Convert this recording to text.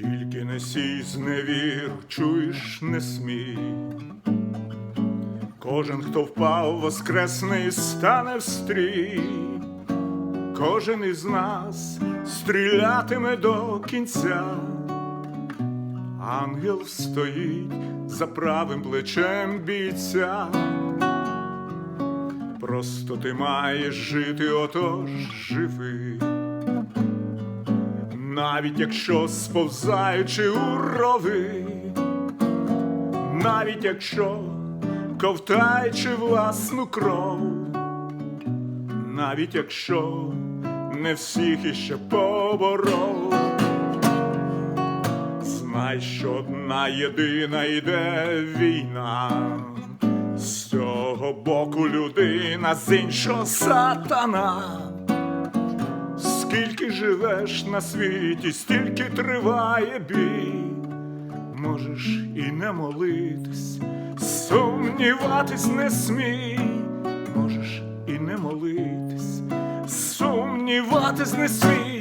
Не сій зневір, чуєш, не смій. Кожен, хто впав, воскресне і стане в стрій. Кожен із нас стрілятиме до кінця. Ангел стоїть за правим плечем бійця. Просто ти маєш жити, отож живи. Навіть якщо сповзаючи у рови, навіть якщо ковтаючи власну кров, навіть якщо не всіх іще поборов, знай, що одна єдина йде війна, з цього боку людина, з іншого сатана. Скільки живеш на світі, стільки триває бій, можеш і не молитись, сумніватись не смій, можеш і не молитись, сумніватись не смій.